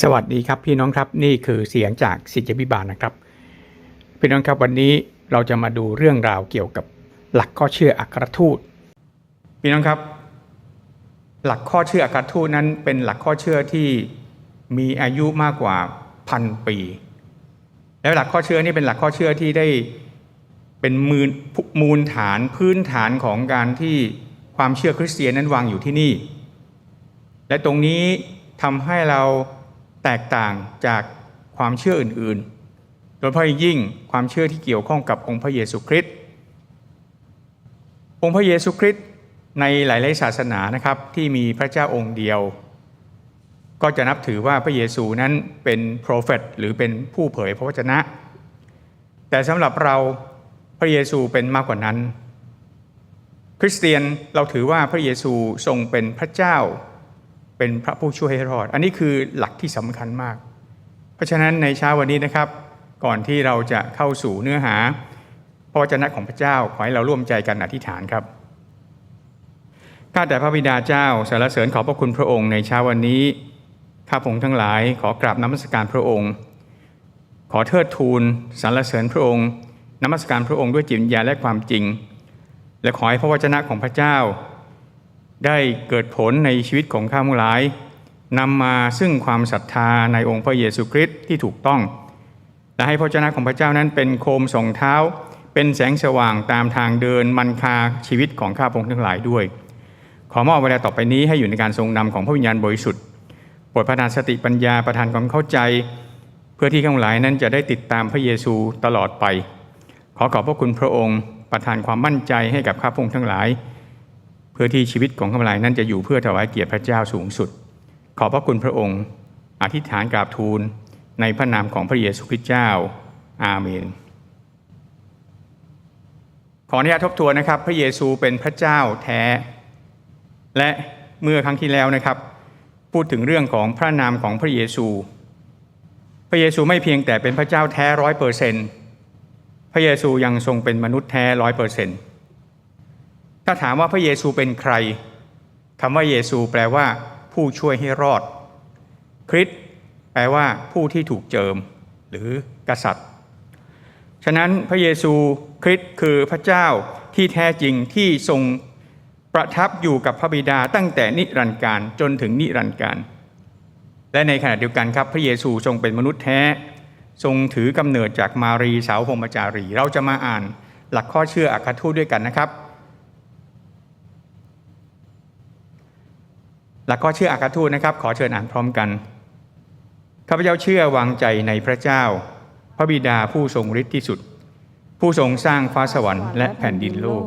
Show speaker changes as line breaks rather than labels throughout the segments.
สวัสดีครับพี่น้องครับนี่คือเสียงจากสิทธิพิบาลนะครับ พี่น้องครับวันนี้เราจะมาดูเรื่องราวเกี่ยวกับหลักข้อเชื่ออัครทูต พี่น้องครับ หลักข้อเชื่ออัครทูตนั้นเป็นหลักข้อเชื่อที่มีอายุมากกว่าพันปี แล้วหลักข้อเชื่อนี่เป็นหลักข้อเชื่อที่ได้เป็นมูลมูลฐานพื้นฐานของการที่ความเชื่อคริสเตียนนั้นวางอยู่ที่นี่ และตรงนี้ทำให้เรา แตกต่างจากความเชื่ออื่นๆ โดยเฉพาะอยยิ่งความเชื่อที่เกี่ยวข้องกับองค์พระเยซูคริสต์องค์พระเยซูคริสต์ในหลายๆศาสนานะครับที่มีพระเจ้าองค์เดียว ก็จะนับถือว่าพระเยซูนั้นเป็นโปรเฟตหรือเป็นผู้เผยพระวจนะ แต่สำหรับเราพระเยซูเป็นมากกว่านั้น คริสเตียนเราถือว่าพระเยซูทรงเป็นพระเจ้า เป็นพระผู้ช่วยให้รอด อันนี้คือหลักที่สำคัญมาก เพราะฉะนั้นในเช้าวันนี้นะครับ ก่อนที่เราจะเข้าสู่เนื้อหาพระวจนะของพระเจ้าขอให้เราร่วมใจกันอธิษฐานครับข้าแต่พระบิดาเจ้าสรรเสริญขอบพระคุณพระองค์ในเช้าวันนี้ข้าพงทั้งหลายขอกราบน้ำมัสการพระองค์ ขอเทิดทูนสรรเสริญพระองค์น้ำมัสการพระองค์ด้วยจิตวิญญาณและความจริง และขอให้พระวจนะของพระเจ้า ได้เกิดผลในชีวิตของข้าพงหลายนำมาซึ่งความศรัทธาในองค์พระเยซูคริสต์ที่ถูกต้อง และให้พระวจนะของพระเจ้านั้นเป็นโคมส่องเท้า เป็นแสงสว่างตามทางเดินมันคาชีวิตของข้าพงทั้งหลายด้วย ขอมอบเวลาต่อไปนี้ให้อยู่ในการทรงนำของพระวิญญาณบริสุทธิ์โปรดประทานสติปัญญาประทานความเข้าใจ เพื่อที่ข้าพงหลายนั้นจะได้ติดตามพระเยซูตลอดไป ขอขอบพระคุณพระองค์ ประทานความมั่นใจให้กับข้าพงทั้งหลาย เพื่อที่ชีวิตของข้าพงหลายนั้นจะอยู่เพื่อถวายเกียรติพระเจ้าสูงสุด ขอบพระคุณพระองค์ อธิษฐานกราบทูลในพระนามของพระเยซูคริสต์เจ้า อาเมน ขออนุญาตทบทวนนะครับ พระเยซูเป็นพระเจ้าแท้ และเมื่อครั้งที่แล้วนะครับ พูดถึงเรื่องของพระนามของพระเยซู พระเยซูไม่เพียงแต่เป็นพระเจ้าแท้ร้อยเปอร์เซนต์พระเยซูยังทรงเป็นมนุษย์แท้ร้อยเปอร์เซนต์ ถ้าถามว่าพระเยซูเป็นใครคำว่าเยซูแปลว่า ผู้ช่วยให้รอด คริสต์แปลว่าผู้ที่ถูกเจิม หรือกษัตริย์ ฉะนั้นพระเยซูคริสต์คือพระเจ้าที่แท้จริงที่ทรงประทับอยู่กับพระบิดาตั้งแต่นิรันดร์การจนถึงนิรันดร์การ และในขณะเดียวกันครับ พระเยซูทรงเป็นมนุษย์แท้ ทรงถือกำเนิดจากมารีสาวพรหมจารี เราจะมาอ่านหลักข้อเชื่ออัครทูตด้วยกันนะครับ หลักข้อเชื่ออัครทูตนะครับ ขอเชิญอ่านพร้อมกันข้าพเจ้าเชื่อวางใจในพระเจ้า พระบิดาผู้ทรงฤทธิ์ที่สุด ผู้ทรงสร้างฟ้าสวรรค์และแผ่นดินโลก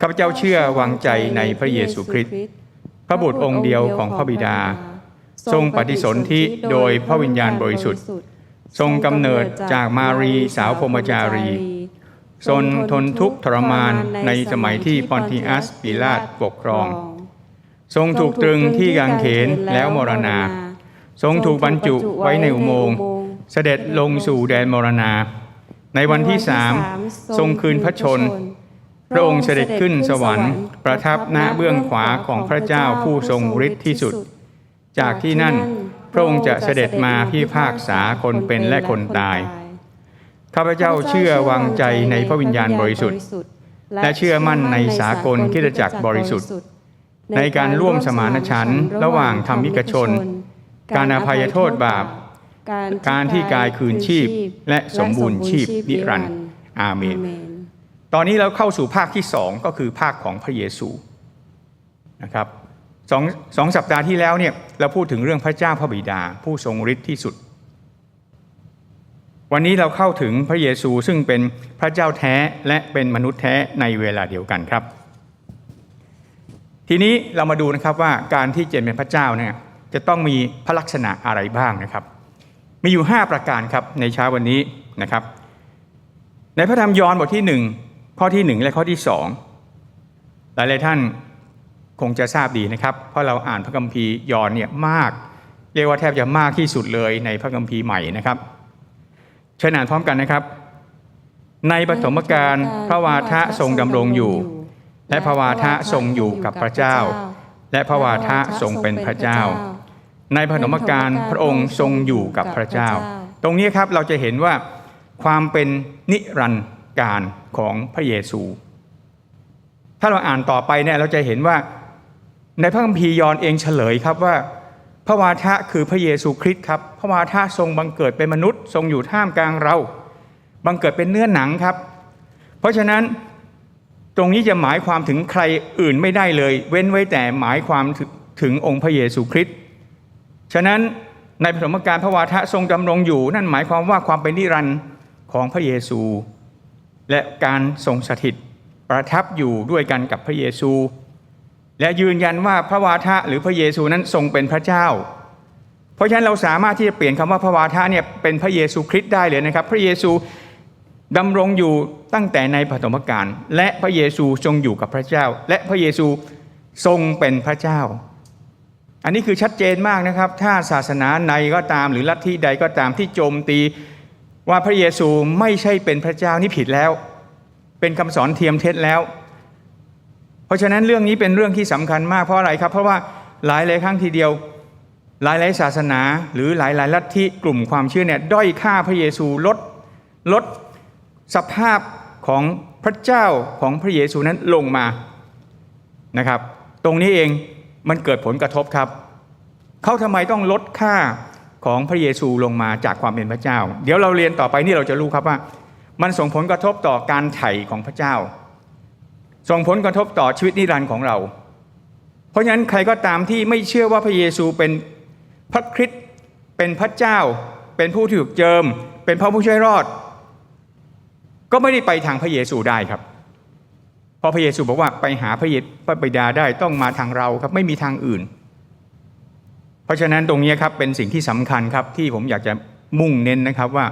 ข้าพเจ้าเชื่อวางใจในพระเยซูคริสต์พระบุตรองค์เดียวของพระบิดา ทรงปฏิสนธิโดยพระวิญญาณบริสุทธิ์ ทรงกำเนิดจากมารีสาวพรหมจารี ทรงทนทุกข์ทรมานในสมัยที่ปอนติอัสปิลาตปกครอง ทรงถูกตรึงที่กางเขนแล้วมรณา ทรงถูกบรรจุไว้ในอุโมงค์เสด็จลงสู่แดนมรณา ในวันที่สามทรงคืนพระชน พระองค์เสด็จขึ้นสวรรค์ ประทับณเบื้องขวาของพระเจ้าผู้ทรงฤทธิ์ที่สุด จากที่นั่นพระองค์จะเสด็จมาพิพากษาคนเป็นและคนตาย ข้าพเจ้าเชื่อวางใจในพระวิญญาณบริสุทธิ์ และเชื่อมั่นในสากลคริสตจักรบริสุทธิ์ ในการร่วมสมานฉันท์ระหว่างธรรมิกชน การอภัยโทษบาป การที่กายคืนชีพ และสมบูรณ์ชีพนิรันดร์อาเมน ตอนนี้เราเข้าสู่ภาคที่สองก็คือภาคของพระเยซูนะครับสองสองสัปดาห์ที่แล้วเนี่ยเราพูดถึงเรื่องพระเจ้าพระบิดา ผู้ทรงฤทธิ์ที่สุด วันนี้เราเข้าถึงพระเยซูซึ่งเป็นพระเจ้าแท้และเป็นมนุษย์แท้ในเวลาเดียวกันครับ ทีนี้เรามาดูนะครับว่าการที่เจนเป็นพระเจ้าเนี่ยจะต้องมีพระลักษณะอะไรบ้างนะครับ มีอยู่ 5 ประการครับในเช้าวันนี้นะครับ ในพระธรรมยอห์นบทที่ 1 ข้อที่ 1 และข้อที่ 2 หลายๆท่านคงจะทราบดีนะครับ เพราะเราอ่านพระคัมภีร์ยอห์นเนี่ยมาก เรียกว่าแทบจะมากที่สุดเลยในพระคัมภีร์ใหม่นะครับเชิญอ่านพร้อมกันนะครับ ในปฐมกาลพระวาทะทรงดำรงอยู่ และพระวาทะทรงอยู่กับพระเจ้า และพระวาทะทรงเป็นพระเจ้า ในพระนมการพระองค์ทรงอยู่กับพระเจ้า ตรงนี้ครับเราจะเห็นว่าความเป็นนิรันดร์การของพระเยซู ถ้าเราอ่านต่อไปเนี่ยเราจะเห็นว่าในพระคัมภีร์ยอห์นเองเฉลยครับว่า พระวาทะคือพระเยซูคริสต์ครับ พระวาทะทรงบังเกิดเป็นมนุษย์ ทรงอยู่ท่ามกลางเรา บังเกิดเป็นเนื้อหนังครับ เพราะฉะนั้น ตรงนี้จะหมายความถึงใครอื่นไม่ได้เลย เว้นไว้แต่หมายความถึงถึงองค์พระเยซูคริสต์ฉะนั้นในปฐมกาลพระวาทะทรงดำรงอยู่ นั่นหมายความว่าความเป็นนิรันดร์ของพระเยซู และการทรงสถิตประทับอยู่ด้วยกันกับพระเยซู และยืนยันว่าพระวาทะหรือพระเยซูนั้นทรงเป็นพระเจ้า เพราะฉะนั้นเราสามารถที่จะเปลี่ยนคำว่าพระวาทะเนี่ยเป็นพระเยซูคริสต์ได้เลยนะครับ พระเยซู ดำรงอยู่ตั้งแต่ในปฐมกาลและพระเยซูทรงอยู่กับพระเจ้า และพระเยซูทรงเป็นพระเจ้า อันนี้คือชัดเจนมากนะครับ ถ้าศาสนาในก็ตามหรือลัทธิใดก็ตามที่โจมตี ว่าพระเยซูไม่ใช่เป็นพระเจ้านี่ผิดแล้ว เป็นคำสอนเทียมเท็จแล้ว เพราะฉะนั้นเรื่องนี้เป็นเรื่องที่สำคัญมากเพราะอะไรครับ เพราะว่าหลายหลายครั้งทีเดียว หลายหลายศาสนา หรือหลายหลายลัทธิกลุ่มความเชื่อเนี่ยด้อยค่าพระเยซูลดลด สภาพของพระเจ้าของพระเยซูนั้นลงมานะครับ ตรงนี้เองมันเกิดผลกระทบครับ เขาทำไมต้องลดค่าของพระเยซูลงมาจากความเป็นพระเจ้า เดี๋ยวเราเรียนต่อไปนี่เราจะรู้ครับว่า มันส่งผลกระทบต่อการไถ่ของพระเจ้า ส่งผลกระทบต่อชีวิตนิรันดร์ของเรา เพราะฉะนั้นใครก็ตามที่ไม่เชื่อว่าพระเยซูเป็นพระคริสต์เป็นพระเจ้า เป็นผู้ที่ถูกเจิม เป็นพระผู้ช่วยรอด ก็ไม่ได้ไปทางพระเยซูได้ครับพราะพระเยซูบอกว่าไปหาพระเยพระบิดาได้ต้องมาทางเราครับไม่มีทางอื่น เพราะฉะนั้นตรงนี้ครับเป็นสิ่งที่สำคัญครับที่ผมอยากจะมุ่งเน้นนะครับว่า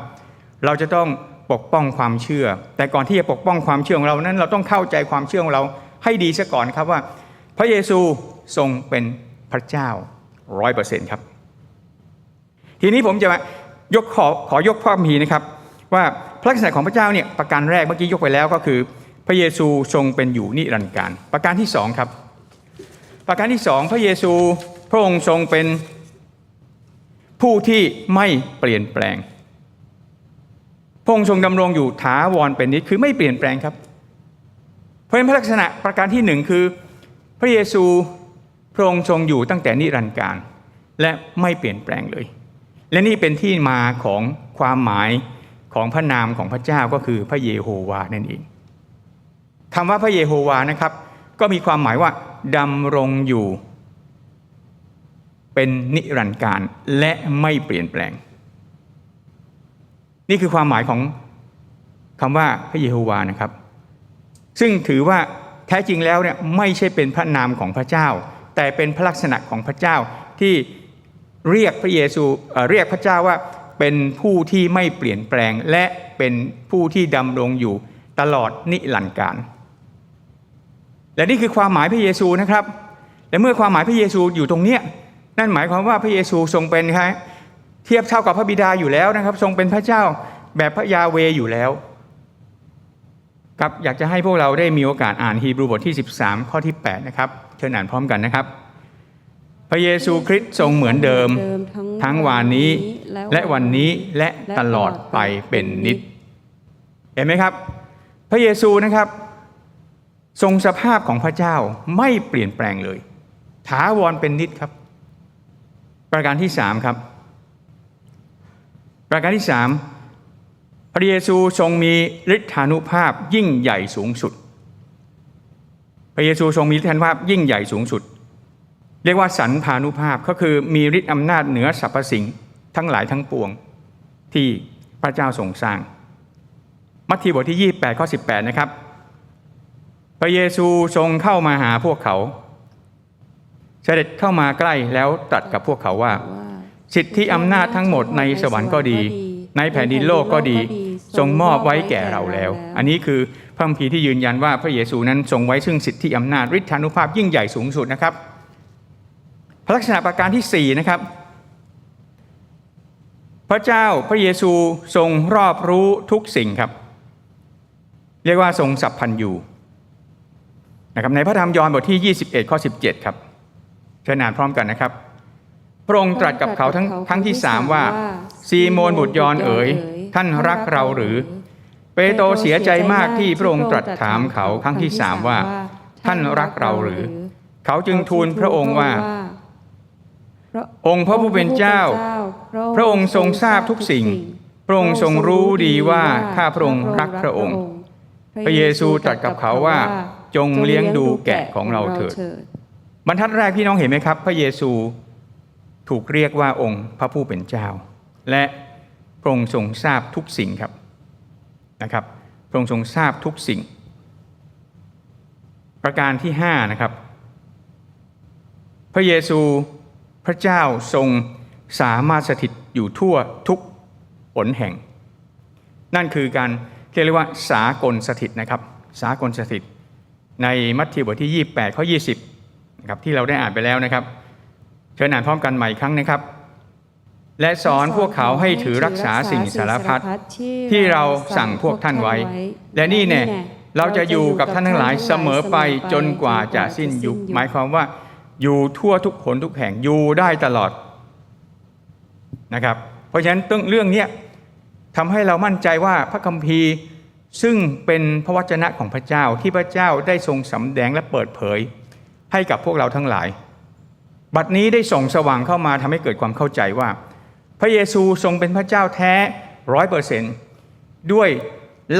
เราจะต้องปกป้องความเชื่อ แต่ก่อนที่จะปกป้องความเชื่อของเรานั้น เราต้องเข้าใจความเชื่อของเราให้ดีซะก่อนครับว่า พระเยซูทรงเป็นพระเจ้าร้อยเปอร์เซ็นต์ครับ ทีนี้ผมจะมายกขอขอยกความมีนะครับว่า ระลักษณะของพระเจ้าเนี่ยประการแรกเมื่อกี้ยกไปแล้วก็คือ พระเยซูทรงเป็นอยู่นิรันดร์การ ประการที่สองครับ ประการที่สองพระเยซูพระองค์ทรงเป็นผู้ที่ไม่เปลี่ยนแปลง พระองค์ทรงดำรงอยู่ถาวรเป็นนิจคือไม่เปลี่ยนแปลงครับ เพราะฉะนั้นพระลักษณะประการที่หนึ่งคือ พระเยซูพระองค์ทรงอยู่ตั้งแต่นิรันดร์การ และไม่เปลี่ยนแปลงเลย และนี่เป็นที่มาของความหมาย ของพระนามของพระเจ้าก็คือพระเยโฮวานั่นเองคำว่าพระเยโฮวานะครับ ก็มีความหมายว่าดำรงอยู่ เป็นนิรันดร์การและไม่เปลี่ยนแปลง นี่คือความหมายของคำว่าพระเยโฮวานะครับ ซึ่งถือว่าแท้จริงแล้วเนี่ยไม่ใช่เป็นพระนามของพระเจ้า แต่เป็นพระลักษณะของพระเจ้าที่เรียกพระเยซูเอ่อเรียกพระเจ้าว่า เป็นผู้ที่ไม่เปลี่ยนแปลงและเป็นผู้ที่ดำรงอยู่ตลอดนิรันดร์การ และนี่คือความหมายพระเยซูนะครับ และเมื่อความหมายพระเยซูอยู่ตรงเนี้ยนั่นหมายความว่าพระเยซูทรงเป็นครับเทียบเท่ากับพระบิดาอยู่แล้วนะครับ ทรงเป็นพระเจ้าแบบพระยาเวอยู่แล้วครับอยากจะให้พวกเราได้มีโอกาสอ่านฮีบรูบทที่ 13 ข้อที่ 8 นะครับ เชิญอ่านพร้อมกันนะครับ พระเยซูคริสต์ทรงเหมือนเดิม ทั้งวานนี้ และวันนี้และตลอดไปเป็นนิจเห็นไหมครับ พระเยซูนะครับ ทรงสภาพของพระเจ้าไม่เปลี่ยนแปลงเลยถาวรเป็นนิจครับ ประการที่สามครับ ประการที่สามพระเยซูทรงมีฤทธานุภาพยิ่งใหญ่สูงสุด พระเยซูทรงมีฤทธานุภาพยิ่งใหญ่สูงสุด เรียกว่าสันพานุภาพก็คือมีฤทธิ์อำนาจเหนือสรรพสิ่ง ทั้งหลายทั้งปวงที่พระเจ้าทรงสร้าง มัทธิวบทที่ 28ข้อ18 นะครับ พระเยซูทรงเข้ามาหาพวกเขา เสด็จเข้ามาใกล้แล้วตรัสกับพวกเขาว่า สิทธิอำนาจทั้งหมดในสวรรค์ก็ดี ในแผ่นดินโลกก็ดี ทรงมอบไว้แก่เราแล้ว อันนี้คือพระคัมภีร์ที่ยืนยันว่าพระเยซูนั้นทรงไว้ซึ่งสิทธิอำนาจฤทธานุภาพยิ่งใหญ่สูงสุดนะครับลักษณะประการที่4นะครับ พระเจ้าพระเยซูทรงรอบรู้ทุกสิ่งครับ เรียกว่าทรงสัพพันยูนะครับในพระธรรมยอห์นบทที่ 21 ข้อ 17 ครับเชิญอ่านพร้อมกันนะครับ พระองค์ตรัสกับเขาทั้งครั้งที่สามว่า ซีโมนบุตรยอนเอ๋ย ท่านรักเราหรือ เปโตรเสียใจมากที่พระองค์ตรัสถามเขาครั้งที่สามว่า ท่านรักเราหรือ เขาจึงทูลพระองค์ว่า องค์พระผู้เป็นเจ้า พระองค์ทรงทราบทุกสิ่ง พระองค์ทรงรู้ดีว่าข้าพระองค์รักพระองค์ พระเยซูตรัสกับเขาว่าจงเลี้ยงดูแกะของเราเถิด บรรทัดแรกพี่น้องเห็นไหมครับ พระเยซูถูกเรียกว่าองค์พระผู้เป็นเจ้า และพระองค์ทรงทราบทุกสิ่งครับนะครับ พระองค์ทรงทราบทุกสิ่ง ประการที่ห้านะครับ พระเยซู พระเจ้าทรงสามารถสถิตอยู่ทั่วทุกหนแห่ง นั่นคือการเรียกว่าสากลสถิตนะครับ สากลสถิต ในมัทธิวบทที่ 28 ข้อ 20นะครับที่เราได้อ่านไปแล้วนะครับ เชิญอ่านพร้อมกันใหม่อีกครั้งนะครับ และสอนพวกเขาให้ถือรักษาสิ่งสารพัดที่เราสั่งพวกท่านไว้ และนี่แน่เราจะอยู่กับท่านทั้งหลายเสมอไปจนกว่าจะสิ้นยุคหมายความว่า อยู่ทั่วทุกหนทุกแห่งอยู่ได้ตลอดนะครับ เพราะฉะนั้นเรื่องเนี้ทำให้เรามั่นใจว่าพระคัมภีร์ซึ่งเป็นพระวจนะของพระเจ้าที่พระเจ้าได้ทรงสำแดงและเปิดเผย ให้กับพวกเราทั้งหลาย บัดนี้ได้ส่องสว่างเข้ามาทำให้เกิดความเข้าใจว่า พระเยซูทรงเป็นพระเจ้าแท้ร้อยเปอร์เซนต์ด้วย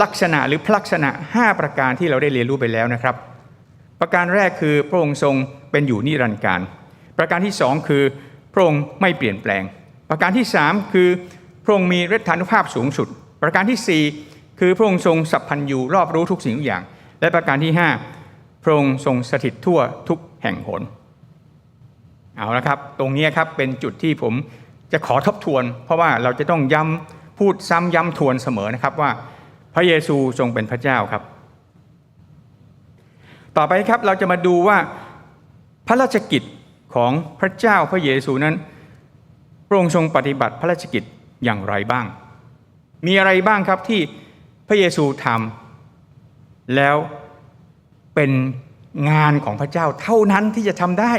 ลักษณะหรือพลักษณะ 5 ประการที่เราได้เรียนรู้ไปแล้วนะครับ ประการแรกคือพระองค์ทรงเป็นอยู่นิรันดร์การ ประการที่สองคือพระองค์ไม่เปลี่ยนแปลง ประการที่สามคือพระองค์มีฤทธานุภาพสูงสุด ประการที่สี่คือพระองค์ทรงสัพพันยูรอบรู้ทุกสิ่งทุกอย่าง และประการที่ห้าพระองค์ทรงสถิตทั่วทุกแห่งหนเอาละครับ ตรงนี้ครับเป็นจุดที่ผมจะขอทบทวน เพราะว่าเราจะต้องย้ำพูดซ้ำย้ำทวนเสมอนะครับว่าพระเยซูทรงเป็นพระเจ้าครับ ต่อไปครับเราจะมาดูว่าพระราชกิจของพระเจ้าพระเยซูนั้น พระองค์ทรงปฏิบัติพระราชกิจอย่างไรบ้าง มีอะไรบ้างครับที่พระเยซูทำแล้วเป็นงานของพระเจ้าเท่านั้นที่จะทำได้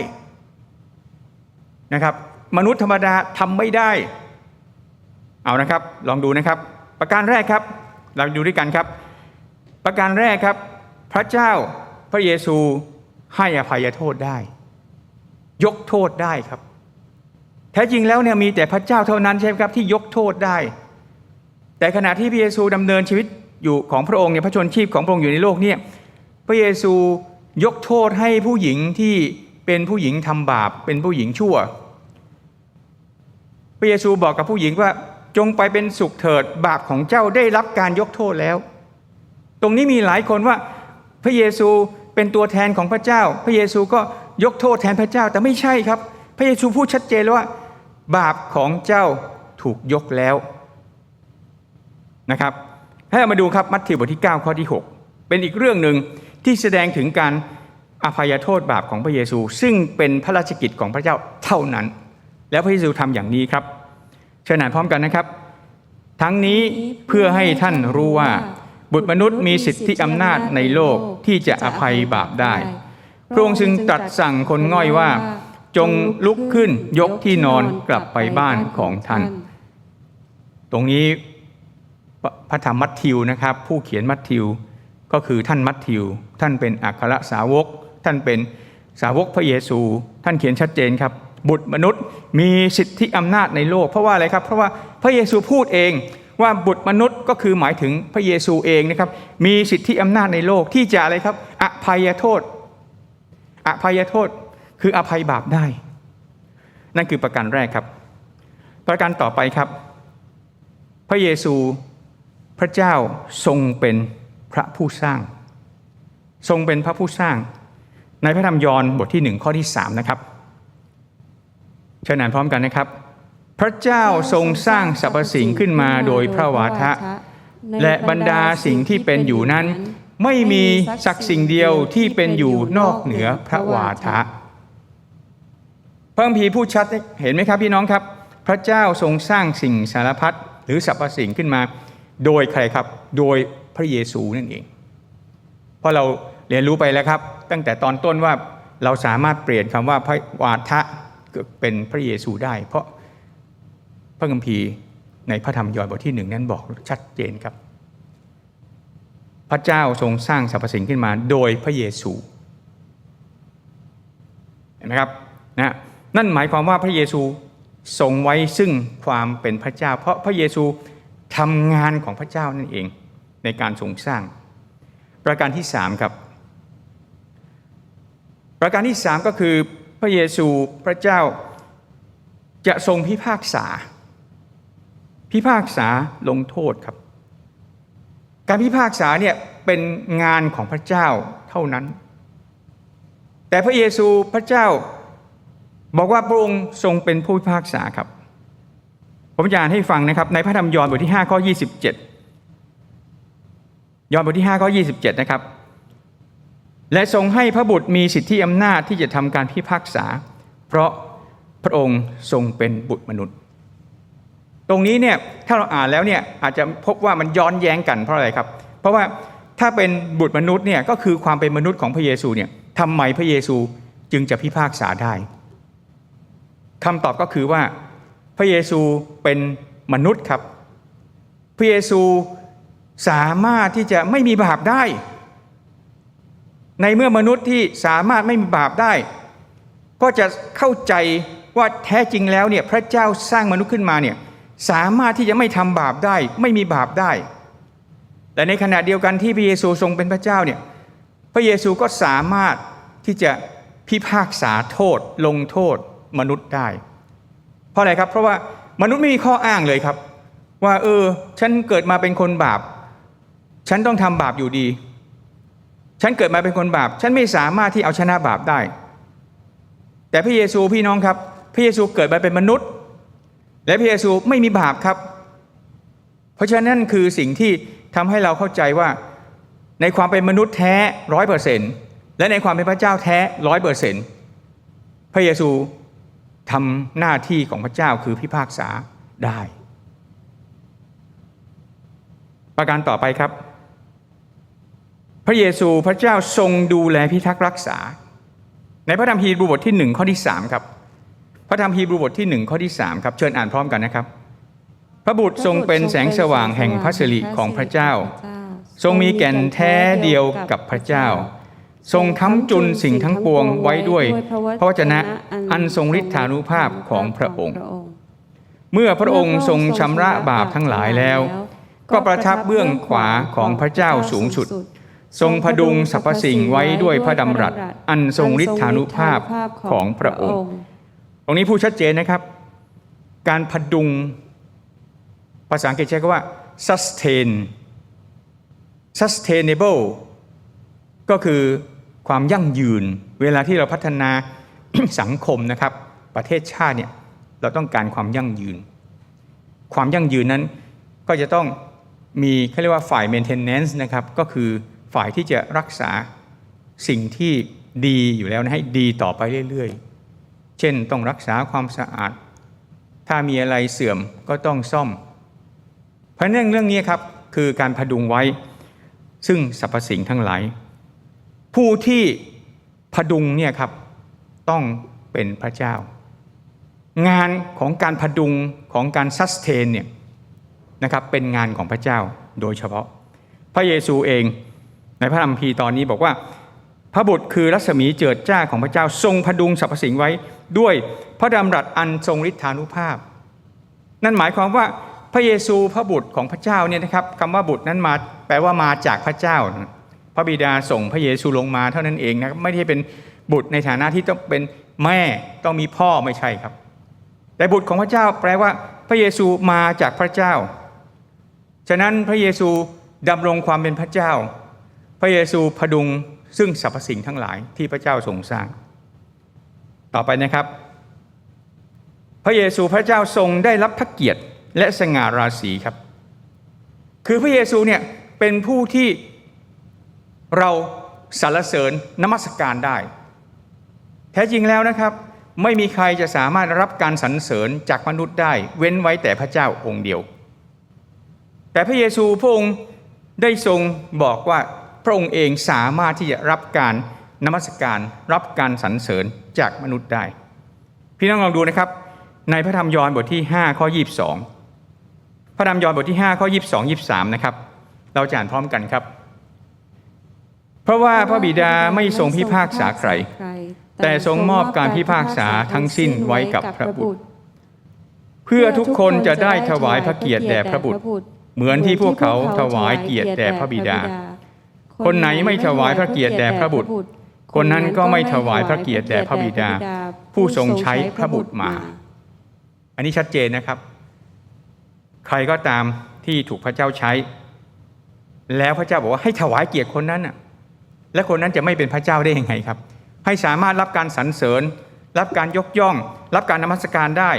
นะครับ มนุษย์ธรรมดาทำไม่ได้ เอานะครับ ลองดูนะครับ ประการแรกครับ เราดูด้วยกันครับ ประการแรกครับ พระเจ้า พระเยซูให้อภัยโทษได้ ยกโทษได้ครับ แท้จริงแล้วเนี่ยมีแต่พระเจ้าเท่านั้นใช่ไหมครับที่ยกโทษได้ แต่ขณะที่พระเยซูดำเนินชีวิตอยู่ของพระองค์เนี่ยพระชนชีพของพระองค์อยู่ในโลกเนี่ยพระเยซูยกโทษให้ผู้หญิงที่เป็นผู้หญิงทำบาปเป็นผู้หญิงชั่ว พระเยซูบอกกับผู้หญิงว่าจงไปเป็นสุขเถิดบาปของเจ้าได้รับการยกโทษแล้ว ตรงนี้มีหลายคนว่า ระเยซูเป็นตัวแทนของพระเจ้า พระเยซูก็ยกโทษแทนพระเจ้าแต่ไม่ใช่ครับ พระเยซูพูดชัดเจนเลยว่า บาปของเจ้าถูกยกแล้วนะครับ ให้เรามาดูครับมัทธิวบทที่ 9 ข้อที่ 6 เป็นอีกเรื่องหนึ่งที่แสดงถึงการอภัยโทษบาปของพระเยซู ซึ่งเป็นพระราชกิจของพระเจ้าเท่านั้น แล้วพระเยซูทำอย่างนี้ครับเชิญอ่านพร้อมกันนะครับ ทั้งนี้เพื่อให้ท่านรู้ว่า บุตรมนุษย์มีสิทธิอำนาจในโลกที่จะอภัยบาปได้ พระองค์จึงตรัสสั่งคนง่อยว่า จงลุกขึ้นยกที่นอนกลับไปบ้านของท่าน ตรงนี้พระธรรมมัทธิวนะครับ ผู้เขียนมัทธิวก็คือท่านมัทธิว ท่านเป็นอัครสาวก ท่านเป็นสาวกพระเยซู ท่านเขียนชัดเจนครับ บุตรมนุษย์มีสิทธิอำนาจในโลก เพราะว่าอะไรครับ เพราะว่าพระเยซูพูดเอง ว่าบุตรมนุษย์ก็คือหมายถึงพระเยซูเองนะครับ มีสิทธิอำนาจในโลกที่จะอะไรครับ อภัยโทษ อภัยโทษคืออภัยบาปได้ นั่นคือประการแรกครับ ประการต่อไปครับ พระเยซูพระเจ้าทรงเป็นพระผู้สร้าง ทรงเป็นพระผู้สร้าง ในพระธรรมยอห์นบทที่หนึ่งข้อที่สามนะครับเชิญอ่านพร้อมกันนะครับ พระเจ้าทรงสร้างสรรพสิ่งขึ้นมาโดยพระวาทะ และบรรดาสิ่งที่เป็นอยู่นั้น ไม่มีสักสิ่งเดียวที่เป็นอยู่นอกเหนือพระวาทะพระคัมภีร์พูดชัดเห็นไหมครับพี่น้องครับ พระเจ้าทรงสร้างสิ่งสารพัดหรือสรรพสิ่งขึ้นมา โดยใครครับ โดยพระเยซูนั่นเอง เพราะเราเรียนรู้ไปแล้วครับ ตั้งแต่ตอนต้นว่าเราสามารถเปลี่ยนคำว่าพระวาทะเป็นพระเยซูได้ เพราะ พระคัมภีร์ในพระธรรมยอห์นบทที่หนึ่งนั้นบอกชัดเจนครับ พระเจ้าทรงสร้างสรรพสิ่งขึ้นมาโดยพระเยซูเห็นไหมครับนะนั่นหมายความว่าพระเยซูทรงไว้ซึ่งความเป็นพระเจ้า เพราะพระเยซูทำงานของพระเจ้านั่นเองในการทรงสร้าง ประการที่สามครับ ประการที่สามก็คือพระเยซูพระเจ้าจะทรงพิพากษา พิพากษาลงโทษครับ การพิพากษาเนี่ยเป็นงานของพระเจ้าเท่านั้น แต่พระเยซูพระเจ้าบอกว่าพระองค์ทรงเป็นผู้พิพากษาครับ ผมจะอ่านให้ฟังนะครับในพระธรรมยอห์นบทที่5ข้อ27 ยอห์นบทที่5ข้อ27 นะครับ และทรงให้พระบุตรมีสิทธิอำนาจที่จะทำการพิพากษา เพราะพระองค์ทรงเป็นบุตรมนุษย์ ตรงนี้เนี่ยถ้าเราอ่านแล้วเนี่ยอาจจะพบว่ามันย้อนแย้งกันเพราะอะไรครับ เพราะว่าถ้าเป็นบุตรมนุษย์เนี่ยก็คือความเป็นมนุษย์ของพระเยซูเนี่ยทำไมพระเยซูจึงจะพิพากษาได้คำตอบก็คือว่าพระเยซูเป็นมนุษย์ครับ พระเยซูสามารถที่จะไม่มีบาปได้ ในเมื่อมนุษย์ที่สามารถไม่มีบาปได้ ก็จะเข้าใจว่าแท้จริงแล้วเนี่ยพระเจ้าสร้างมนุษย์ขึ้นมาเนี่ย สามารถที่จะไม่ทำบาปได้ ไม่มีบาปได้ แต่ในขณะเดียวกันที่พระเยซูทรงเป็นพระเจ้าเนี่ยพระเยซูก็สามารถที่จะพิพากษาโทษ ลงโทษมนุษย์ได้ เพราะอะไรครับ เพราะว่ามนุษย์ไม่มีข้ออ้างเลยครับ ว่า เออ ฉันเกิดมาเป็นคนบาป ฉันต้องทำบาปอยู่ดี ฉันเกิดมาเป็นคนบาป ฉันไม่สามารถที่เอาชนะบาปได้ แต่พระเยซูพี่น้องครับ พระเยซูเกิดมาเป็นมนุษย์ และพระเยซูไม่มีบาปครับ เพราะฉะนั้นคือสิ่งที่ทำให้เราเข้าใจว่าในความเป็นมนุษย์แท้ร้อยเปอร์เซ็นต์และในความเป็นพระเจ้าแท้ร้อยเปอร์เซ็นต์พระเยซูทำหน้าที่ของพระเจ้าคือพิพากษาได้ ประการต่อไปครับ พระเยซูพระเจ้าทรงดูแลพิทักษ์รักษา ในพระธรรมฮีบรูบทที่หนึ่งข้อที่สามครับ พระธรรมฮีบรูบทที่หนึ่งข้อที่สามครับเชิญอ่านพร้อมกันนะครับ พระบุตรทรงเป็นแสงสว่างแห่งพระสิริของพระเจ้า ทรงมีแก่นแท้เดียวกับพระเจ้า ทรงค้ำจุนสิ่งทั้งปวงไว้ด้วยพระวจนะอันทรงฤทธานุภาพของพระองค์ เมื่อพระองค์ทรงชำระบาปทั้งหลายแล้ว ก็ประทับเบื้องขวาของพระเจ้าสูงสุดทรงพดุงสรรพสิ่งไว้ด้วยพระดำรัส อันทรงฤทธานุภาพของพระองค์ ตรงนี้พูดชัดเจนนะครับ การพดุง ภาษาอังกฤษใช้คำว่า sustain sustainable ก็คือความยั่งยืน เวลาที่เราพัฒนาสังคมนะครับ ประเทศชาติเนี่ยเราต้องการความยั่งยืน ความยั่งยืนนั้นก็จะต้องมีเขาเรียกว่าฝ่าย maintenance นะครับ ก็คือฝ่ายที่จะรักษาสิ่งที่ดีอยู่แล้วนะให้ดีต่อไปเรื่อยๆ เช่นต้องรักษาความสะอาด ถ้ามีอะไรเสื่อมก็ต้องซ่อม เพราะเรื่องเรื่องนี้ครับคือการพดุงไว้ ซึ่งสรรพสิ่งทั้งหลาย ผู้ที่พดุงเนี่ยครับต้องเป็นพระเจ้า งานของการพดุงของการซัสเทนเนี่ยนะครับเป็นงานของพระเจ้าโดยเฉพาะ พระเยซูเองในพระธรรมพีตอนนี้บอกว่า ระบุตรคือรัศมีเจิดจ้าของพระเจ้าทรงพดุงสรรพสิ่งไว้ด้วยพระดำรัสอันทรงฤทธานุภาพ นั่นหมายความว่าพระเยซูพระบุตรของพระเจ้าเนี่ยนะครับคำว่าบุตรนั้นมาแปลว่ามาจากพระเจ้า พระบิดาส่งพระเยซูลงมาเท่านั้นเองนะครับไม่ได้เป็นบุตรในฐานะที่ต้องเป็นแม่ต้องมีพ่อไม่ใช่ครับ แต่บุตรของพระเจ้าแปลว่า พระเยซูมาจากพระเจ้า ฉะนั้นพระเยซูดำรงความเป็นพระเจ้า พระเยซูพดุง ซึ่งสรรพสิ่งทั้งหลายที่พระเจ้าทรงสร้าง ต่อไปนะครับ พระเยซูพระเจ้าทรงได้รับพระเกียรติและสง่าราศีครับ คือพระเยซูเนี่ยเป็นผู้ที่เราสรรเสริญนมัสการได้ แท้จริงแล้วนะครับ ไม่มีใครจะสามารถรับการสรรเสริญจากมนุษย์ได้ เว้นไว้แต่พระเจ้าองค์เดียว แต่พระเยซูพระองค์ได้ทรงบอกว่า ระองค์เองสามารถที่จะรับการนมัสการรับการสรรเสริญจากมนุษย์ได้ พี่น้องลองดูนะครับ ในพระธรรมยอห์นบทที่ 5 ข้อ 22 พระธรรมยอห์นบทที่ 5 ข้อ 22 23 นะครับ เราจะอ่านพร้อมกันครับ เพราะว่าพระบิดาไม่ทรงพิพากษาใคร แต่ทรงมอบการพิพากษาทั้งสิ้นไว้กับพระบุตร เพื่อทุกคนจะได้ถวายพระเกียรติแด่พระบุตร เหมือนที่พวกเขาถวายเกียรติแด่พระบิดา คนไหนไม่ถวายพระเกียรติแด่พระบุตร คนนั้นก็ไม่ถวายพระเกียรติแด่พระบิดา ผู้ทรงใช้พระบุตรมา อันนี้ชัดเจนนะครับ ใครก็ตามที่ถูกพระเจ้าใช้ แล้วพระเจ้าบอกว่าให้ถวายเกียรติคนนั้นน่ะ และคนนั้นจะไม่เป็นพระเจ้าได้ยังไงครับ ให้สามารถรับการสรรเสริญ รับการยกย่อง รับการนมัสการได้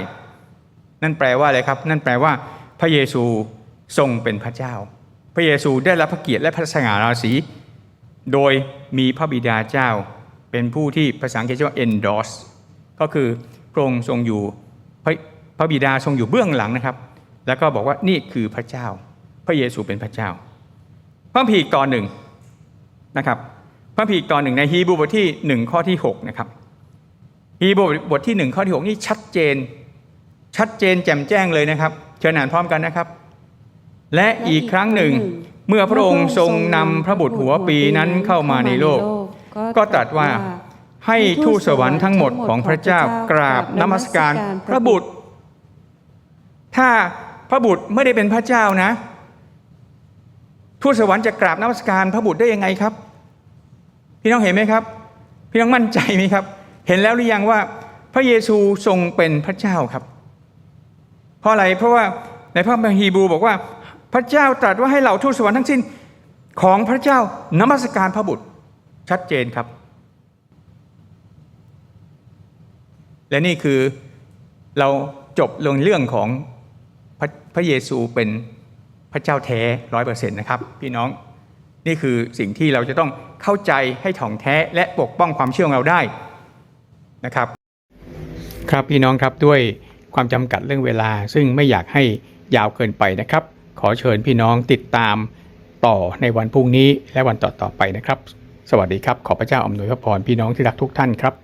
นั่นแปลว่าอะไรครับ นั่นแปลว่า พระเยซูทรงเป็นพระเจ้าพ ระเยซูได้รับพระเกียรติและพระสง่าราศี โดยมีพระบิดาเจ้าเป็นผู้ที่ภาษาอังกฤษเรียกว่า endorse ก็คือพระองค์ทรงอยู่พระพระบิดาทรงอยู่เบื้องหลังนะครับ แล้วก็บอกว่านี่คือพระเจ้า พระเยซูเป็นพระเจ้า พระพีกตอนหนึ่งนะครับพระพีกตอนหนึ่งในฮีบรูบทที่หนึ่งข้อที่หกนะครับฮีบรูบทที่หนึ่งข้อที่หกนี่ชัดเจน ชัดเจนแจ่มแจ้งเลยนะครับ เชิญอ่านพร้อมกันนะครับ และอีกครั้งหนึ่ง เมื่อพระองค์ทรงนำพระบุตรหัวปีนั้นเข้ามาในโลก ก็ตรัสว่าให้ทูตสวรรค์ทั้งหมดของพระเจ้ากราบนมัสการพระบุตร ถ้าพระบุตรไม่ได้เป็นพระเจ้านะ ทูตสวรรค์จะกราบนมัสการพระบุตรได้ยังไงครับ พี่น้องเห็นไหมครับ พี่น้องมั่นใจไหมครับ เห็นแล้วหรือยังว่าพระเยซูทรงเป็นพระเจ้าครับ เพราะอะไรเพราะว่าในพระคัมภีร์ฮีบรูบอกว่า พระเจ้าตรัสว่าให้เหล่าทูตสวรรค์ทั้งสิ้นของพระเจ้านมัสการพระบุตรชัดเจนครับ และนี่คือเราจบลงเรื่องของพระพระเยซูเป็นพระเจ้าแท้ร้อยเปอร์เซ็นต์นะครับ พี่น้องนี่คือสิ่งที่เราจะต้องเข้าใจให้ถ่องแท้และปกป้องความเชื่อของเราได้นะครับ ครับพี่น้องครับด้วยความจำกัดเรื่องเวลา ซึ่งไม่อยากให้ยาวเกินไปนะครับ ขอเชิญพี่น้องติดตามต่อในวันพรุ่งนี้และวันต่อๆไปนะครับ สวัสดีครับ ขอพระเจ้าอำนวยพระพรพี่น้องที่รักทุกท่านครับ